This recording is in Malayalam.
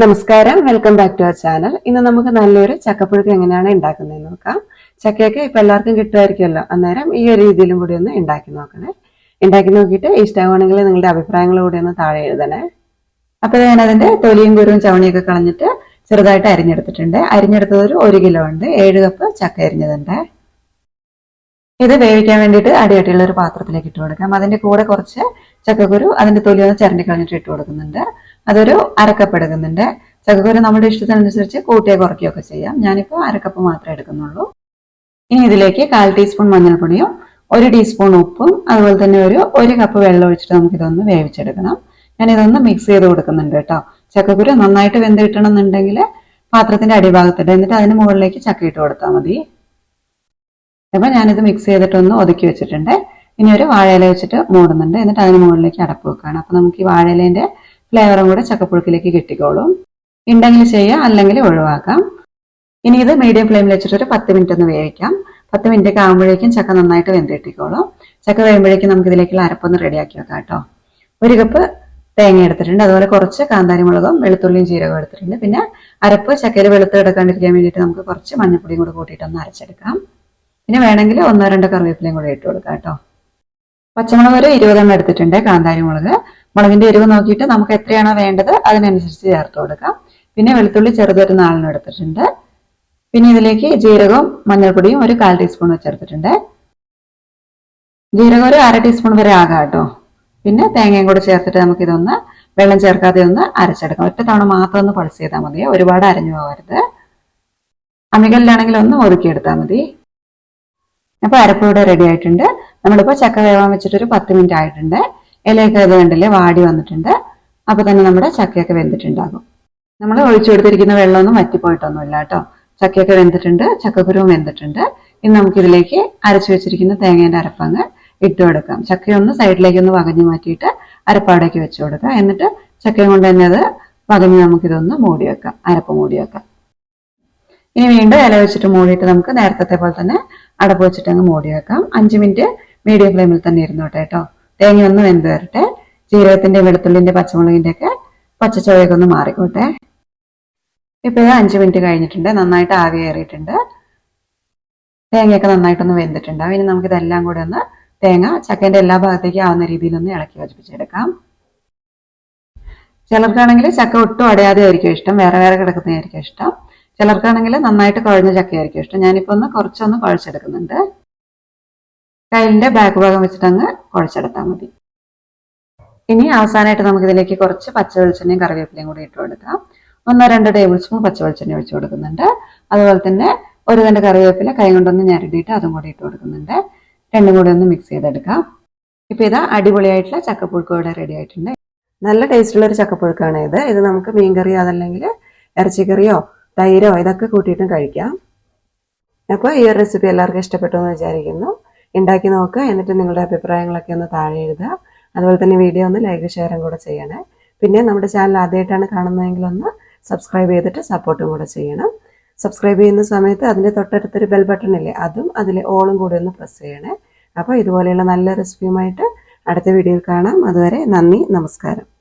നമസ്കാരം. Welcome back to our channel ഇന്ന് നമുക്ക് നല്ലൊരു ചക്കപ്പുഴുക്ക് എങ്ങനെയാണ് ഉണ്ടാക്കുന്നത് നോക്കാം. ചക്കയൊക്കെ ഇപ്പൊ എല്ലാവർക്കും കിട്ടുമായിരിക്കുമല്ലോ. അന്നേരം ഈ ഒരു രീതിയിലും കൂടി ഒന്ന് ഉണ്ടാക്കി നോക്കണേ. ഉണ്ടാക്കി നോക്കിയിട്ട് ഇഷ്ടമാണെങ്കിൽ നിങ്ങളുടെ അഭിപ്രായങ്ങൾ കൂടി ഒന്ന് താഴെ എഴുതണേ. അപ്പൊ ഞാൻ അതിന്റെ തൊലിയും കുരുവും ചവണിയൊക്കെ കളഞ്ഞിട്ട് ചെറുതായിട്ട് അരിഞ്ഞെടുത്തിട്ടുണ്ട്. അരിഞ്ഞെടുത്തത് ഒരു ഒരു കിലോ ഉണ്ട്. ഏഴ് കപ്പ് ചക്ക അരിഞ്ഞതുണ്ട്. ഇത് വേവിക്കാൻ വേണ്ടിയിട്ട് അടിയട്ടിയുള്ള ഒരു പാത്രത്തിലേക്ക് ഇട്ട് കൊടുക്കാം. അതിന്റെ കൂടെ കുറച്ച് ചക്കക്കുരു അതിന്റെ തൊലി ഒന്ന് ചിരണ്ടി കളഞ്ഞിട്ട് ഇട്ട് കൊടുക്കുന്നുണ്ട്. അതൊരു അരക്കപ്പ് എടുക്കുന്നുണ്ട് ചക്കക്കുരു നമ്മുടെ ഇഷ്ടത്തിനനുസരിച്ച് കൂട്ടിയോ കുറയ്ക്കുകയോ ഒക്കെ ചെയ്യാം. ഞാനിപ്പോൾ അരക്കപ്പ് മാത്രമേ എടുക്കുന്നുള്ളൂ. ഇനി ഇതിലേക്ക് കാൽ ടീസ്പൂൺ മഞ്ഞൾപ്പൊടിയും ഒരു ടീസ്പൂൺ ഉപ്പും അതുപോലെ തന്നെ ഒരു ഒരു കപ്പ് വെള്ളം ഒഴിച്ചിട്ട് നമുക്ക് ഇതൊന്ന് വേവിച്ചെടുക്കണം. ഞാൻ ഇതൊന്ന് മിക്സ് ചെയ്ത് കൊടുക്കുന്നുണ്ട് കേട്ടോ. ചക്കക്കുരു നന്നായിട്ട് വെന്ത് കിട്ടണമെന്നുണ്ടെങ്കിൽ പാത്രത്തിന്റെ അടിഭാഗത്തിട്ട് എന്നിട്ട് അതിന് മുകളിലേക്ക് ചക്ക ഇട്ട് കൊടുത്താൽ മതി. അപ്പൊ ഞാനിത് മിക്സ് ചെയ്തിട്ടൊന്ന് ഒതുക്കി വെച്ചിട്ടുണ്ട്. ഇനി ഒരു വാഴയില വെച്ചിട്ട് മൂടുന്നുണ്ട്. എന്നിട്ട് അതിന് മുകളിലേക്ക് അടപ്പ് വെക്കുകയാണ്. അപ്പൊ നമുക്ക് ഈ വാഴയിലേന്റെ ഫ്ലേവറും കൂടെ ചക്കപ്പുഴുക്കിലേക്ക് കിട്ടിക്കോളും. ഉണ്ടെങ്കിൽ ചെയ്യാം അല്ലെങ്കിൽ ഒഴിവാക്കാം. ഇനി ഇത് മീഡിയം ഫ്ലെയിമിൽ വെച്ചിട്ട് ഒരു പത്ത് മിനിറ്റ് ഒന്ന് വേവിക്കാം. പത്ത് മിനിറ്റ് ഒക്കെ ആകുമ്പോഴേക്കും ചക്ക നന്നായിട്ട് വെന്തിട്ടിക്കോളും ചക്ക വേകുമ്പോഴേക്കും നമുക്ക് ഇതിലേക്കുള്ള അരപ്പൊന്ന് റെഡിയാക്കി വെക്കാം കേട്ടോ. ഒരു കപ്പ് തേങ്ങ എടുത്തിട്ടുണ്ട്. അതുപോലെ കുറച്ച് കാന്താരി മുളകും വെളുത്തുള്ളിയും ജീരകവും എടുത്തിട്ടുണ്ട്. പിന്നെ അരപ്പ് ചക്കയിൽ വെളുത്ത് കിടക്കാണ്ടിരിക്കാൻ വേണ്ടിയിട്ട് നമുക്ക് കുറച്ച് മഞ്ഞപ്പൊടിയും കൂടെ കൂട്ടിയിട്ട് ഒന്ന് അരച്ചെടുക്കാം. പിന്നെ വേണമെങ്കിൽ ഒന്നോ രണ്ടോ കറിവേപ്പിലയും കൂടെ ഇട്ട് കൊടുക്കാം കേട്ടോ. പച്ചമുളക് ഒരു ഇരുപതെണ്ണം എടുത്തിട്ടുണ്ട് കാന്താരി മുളക് മുളകിന്റെ എരിവ് നോക്കിയിട്ട് നമുക്ക് എത്രയാണോ വേണ്ടത് അതിനനുസരിച്ച് ചേർത്ത് കൊടുക്കാം. പിന്നെ വെളുത്തുള്ളി ചെറുതൊരു നാളിന് എടുത്തിട്ടുണ്ട്. പിന്നെ ഇതിലേക്ക് ജീരകവും മഞ്ഞൾപ്പൊടിയും ഒരു കാൽ ടീസ്പൂൺ ചേർത്തിട്ടുണ്ട്. ജീരകം ഒരു അര ടീസ്പൂൺ വരെ ആകാം കേട്ടോ. പിന്നെ തേങ്ങയും കൂടെ ചേർത്തിട്ട് നമുക്ക് ഇതൊന്ന് വെള്ളം ചേർക്കാതെ ഒന്ന് അരച്ചെടുക്കാം. ഒറ്റ തവണ മാത്രം ഒന്ന് പൾസ് ചെയ്താൽ മതി ഒരുപാട് അരഞ്ഞു പോകരുത്. അമികലിലാണെങ്കിൽ ഒന്ന് ഒതുക്കിയെടുത്താൽ മതി. അപ്പൊ അരപ്പ് ഇവിടെ റെഡി ആയിട്ടുണ്ട്. നമ്മളിപ്പോ ചക്ക വേവാൻ വെച്ചിട്ട് ഒരു പത്ത് മിനിറ്റ് ആയിട്ടുണ്ട്. ഇലയൊക്കെ ഇത് കണ്ടില്ലേ? വാടി വന്നിട്ടുണ്ട്. അപ്പൊ തന്നെ നമ്മുടെ ചക്കയൊക്കെ വെന്തിട്ടുണ്ടാകും. നമ്മൾ ഒഴിച്ചു കൊടുത്തിരിക്കുന്ന വെള്ളമൊന്നും വറ്റിപ്പോയിട്ടൊന്നുമില്ല കേട്ടോ. ചക്കയൊക്കെ വെന്തിട്ടുണ്ട് ചക്കക്കുരുവും വെന്തിട്ടുണ്ട്. ഇനി നമുക്കിതിലേക്ക് അരച്ചു വെച്ചിരിക്കുന്ന തേങ്ങേന്റെ അരപ്പങ്ങ് ഇട്ട് കൊടുക്കാം. ചക്കയൊന്ന് സൈഡിലേക്ക് ഒന്ന് വകഞ്ഞു മാറ്റിയിട്ട് അരപ്പാടേക്ക് വെച്ചു കൊടുക്കാം. എന്നിട്ട് ചക്കയും കൊണ്ട് തന്നെ അത് വകഞ്ഞ് നമുക്കിതൊന്ന് മൂടി വെക്കാം. അരപ്പ് മൂടി വെക്കാം. ഇനി വീണ്ടും ഇല വെച്ചിട്ട് മൂടിയിട്ട് നമുക്ക് നേരത്തെ പോലെ തന്നെ അടപ്പ് വെച്ചിട്ട് അങ്ങ് മൂടി വെക്കാം. അഞ്ച് മിനിറ്റ് മീഡിയം ഫ്ലെയിമിൽ തന്നെ ഇരുന്നോട്ടെ കേട്ടോ. തേങ്ങ ഒന്ന് വെന്ത് വരട്ടെ ജീരകത്തിന്റെ വെളുത്തുള്ളിന്റെ പച്ചമുളകിന്റെ ഒക്കെ പച്ചച്ചുവയൊക്കെ ഒന്ന് മാറിക്കോട്ടെ. ഇപ്പൊ ഇത് അഞ്ച് മിനിറ്റ് കഴിഞ്ഞിട്ടുണ്ട്. നന്നായിട്ട് ആവി കയറിയിട്ടുണ്ട്. തേങ്ങയൊക്കെ നന്നായിട്ടൊന്ന് വെന്തിട്ടുണ്ടാവും ഇനി നമുക്ക് ഇതെല്ലാം കൂടെ ഒന്ന് തേങ്ങ ചക്കേന്റെ എല്ലാ ഭാഗത്തേക്കും ആവുന്ന രീതിയിൽ ഒന്ന് ഇളക്കി യോജിപ്പിച്ചെടുക്കാം. ചിലർക്കാണെങ്കിൽ ചക്ക ഒട്ടും അടയാതെ ആയിരിക്കും ഇഷ്ടം. വേറെ വേറെ കിടക്കുന്നതായിരിക്കും ഇഷ്ടം. ചിലർക്കാണെങ്കിൽ നന്നായിട്ട് കുഴഞ്ഞ ചക്കയായിരിക്കും ഇഷ്ടം. ഞാനിപ്പോ ഒന്ന് കുറച്ചൊന്ന് കുഴച്ചെടുക്കുന്നുണ്ട്. കയ്യിലിന്റെ ബാക്ക് ഭാഗം വെച്ചിട്ട് അങ്ങ് കുഴച്ചെടുത്താൽ മതി. ഇനി അവസാനമായിട്ട് നമുക്ക് ഇതിലേക്ക് കുറച്ച് പച്ച വെളിച്ചെണ്ണയും കറിവേപ്പിലയും കൂടി ഇട്ട് കൊടുക്കാം. ഒന്നോ രണ്ടോ ടേബിൾ സ്പൂൺ പച്ച വെളിച്ചെണ്ണ ഒഴിച്ചു കൊടുക്കുന്നുണ്ട്. അതുപോലെ തന്നെ ഒരു രണ്ട് കറിവേപ്പില കൈ കൊണ്ടൊന്ന് ഞരടിയിട്ട് അതും കൂടി ഇട്ട് കൊടുക്കുന്നുണ്ട്. രണ്ടും കൂടി ഒന്ന് മിക്സ് ചെയ്തെടുക്കാം. ഇപ്പൊ ഇതാ അടിപൊളിയായിട്ടുള്ള ചക്കപ്പുഴുക്ക് ഇവിടെ റെഡി ആയിട്ടുണ്ട്. നല്ല ടേസ്റ്റുള്ള ഒരു ചക്കപ്പുഴുക്കാണ് ഇത്. ഇത് നമുക്ക് മീൻകറിയോ അതല്ലെങ്കിൽ ഇറച്ചിക്കറിയോ തൈരോ ഇതൊക്കെ കൂട്ടിയിട്ടും കഴിക്കാം. അപ്പോൾ ഈ ഒരു റെസിപ്പി എല്ലാവർക്കും ഇഷ്ടപ്പെട്ടു എന്ന് വിചാരിക്കുന്നു. ഉണ്ടാക്കി നോക്കുക എന്നിട്ട് നിങ്ങളുടെ അഭിപ്രായങ്ങളൊക്കെ ഒന്ന് താഴെ എഴുതുക. അതുപോലെ തന്നെ വീഡിയോ ഒന്ന് ലൈക്ക് ഷെയറും കൂടെ ചെയ്യണേ. പിന്നെ നമ്മുടെ ചാനൽ ആദ്യമായിട്ടാണ് കാണുന്നതെങ്കിൽ ഒന്ന് സബ്സ്ക്രൈബ് ചെയ്തിട്ട് സപ്പോർട്ടും കൂടെ ചെയ്യണം. സബ്സ്ക്രൈബ് ചെയ്യുന്ന സമയത്ത് അതിന്റെ തൊട്ടടുത്തൊരു ബെൽ ബട്ടൺ ഇല്ലേ അതും അതിൽ ഓളും കൂടെ ഒന്ന് പ്രസ് ചെയ്യണേ. അപ്പോൾ ഇതുപോലെയുള്ള നല്ല റെസിപ്പിയുമായിട്ട് അടുത്ത വീഡിയോയിൽ കാണാം. അതുവരെ നന്ദി നമസ്കാരം.